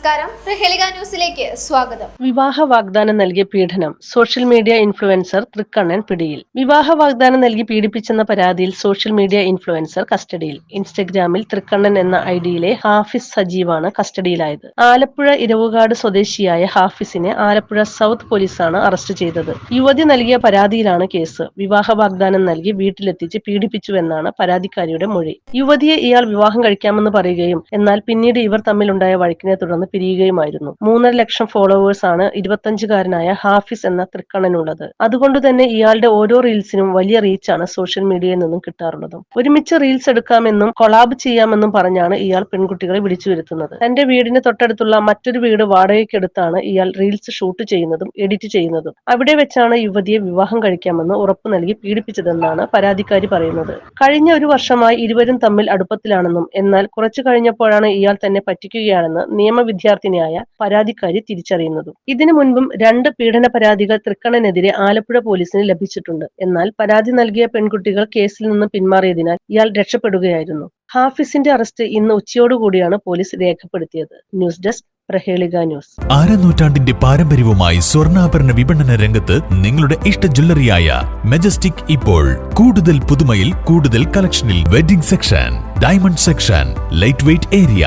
നമസ്കാരം. പ്രഹേലിക ന്യൂസിലേക്ക് സ്വാഗതം. വിവാഹ വാഗ്ദാനം നൽകിയ പീഡനം സോഷ്യൽ മീഡിയ ഇൻഫ്ലുവൻസർ തൃക്കണ്ണൻ പിടിയിൽ. വിവാഹ വാഗ്ദാനം നൽകി പീഡിപ്പിച്ചെന്ന പരാതിയിൽ സോഷ്യൽ മീഡിയ ഇൻഫ്ലുവൻസർ കസ്റ്റഡിയിൽ. ഇൻസ്റ്റഗ്രാമിൽ തൃക്കണ്ണൻ എന്ന ഐഡിയിലെ ഹാഫിസ് സജീവാണ് കസ്റ്റഡിയിലായത്. ആലപ്പുഴ ഇരവുകാട് സ്വദേശിയായ ഹാഫിസിനെ ആലപ്പുഴ സൗത്ത് പോലീസാണ് അറസ്റ്റ് ചെയ്തത്. യുവതി നൽകിയ പരാതിയിലാണ് കേസ്. വിവാഹ വാഗ്ദാനം നൽകി വീട്ടിലെത്തിച്ച് പീഡിപ്പിച്ചുവെന്നാണ് പരാതിക്കാരിയുടെ മൊഴി. യുവതിയെ ഇയാൾ വിവാഹം കഴിക്കാമെന്ന് പറയുകയും എന്നാൽ പിന്നീട് ഇവർ തമ്മിലുണ്ടായ വഴക്കിനെ തുടർന്ന് പിരിയുകയുമായിരുന്നു. മൂന്നര ലക്ഷം ഫോളോവേഴ്സ് ആണ് ഇരുപത്തഞ്ചുകാരനായ ഹാഫിസ് എന്ന തൃക്കണ്ണനുള്ളത്. അതുകൊണ്ട് തന്നെ ഇയാളുടെ ഓരോ റീൽസിനും വലിയ റീച്ചാണ് സോഷ്യൽ മീഡിയയിൽ നിന്നും കിട്ടാറുള്ളതും. ഒരുമിച്ച് റീൽസ് എടുക്കാമെന്നും കൊളാബ് ചെയ്യാമെന്നും പറഞ്ഞാണ് ഇയാൾ പെൺകുട്ടികളെ വിളിച്ചു വരുത്തുന്നത്. തന്റെ വീടിന് തൊട്ടടുത്തുള്ള മറ്റൊരു വീട് വാടകയ്ക്കെടുത്താണ് ഇയാൾ റീൽസ് ഷൂട്ട് ചെയ്യുന്നതും എഡിറ്റ് ചെയ്യുന്നതും. അവിടെ വെച്ചാണ് യുവതിയെ വിവാഹം കഴിക്കാമെന്ന് ഉറപ്പു നൽകി പീഡിപ്പിച്ചതെന്നാണ് പരാതിക്കാരി പറയുന്നത്. കഴിഞ്ഞ ഒരു വർഷമായി ഇരുവരും തമ്മിൽ അടുപ്പത്തിലാണെന്നും എന്നാൽ കുറച്ചു കഴിഞ്ഞപ്പോഴാണ് ഇയാൾ തന്നെ പറ്റിക്കുകയാണെന്ന് നിയമ വിദ്യാർത്ഥിനിയായ പരാതിക്കാരി തിരിച്ചറിയുന്നതും. ഇതിനു മുൻപും രണ്ട് പീഡന പരാതികൾ തൃക്കണ്ണനെതിരെ ആലപ്പുഴ പോലീസിന് ലഭിച്ചിട്ടുണ്ട്. എന്നാൽ പരാതി നൽകിയ പെൺകുട്ടികൾ കേസിൽ നിന്ന് പിന്മാറിയതിനാൽ ഇയാൾ രക്ഷപ്പെടുകയായിരുന്നു. ഹാഫിസിന്റെ അറസ്റ്റ് ഇന്ന് ഉച്ചയോടുകൂടിയാണ് പോലീസ് രേഖപ്പെടുത്തിയത്. News desk Prahelika news. അരനൂറ്റാണ്ടിന്റെ പാരമ്പര്യവുമായി സ്വർണാഭരണ വിപണന രംഗത്ത് നിങ്ങളുടെ ഇഷ്ട ജ്വല്ലറിയായ മെജസ്റ്റിക് ഇപ്പോൾ കൂടുതൽ പുതുമയിൽ കൂടുതൽ കളക്ഷനിൽ wedding section diamond section lightweight area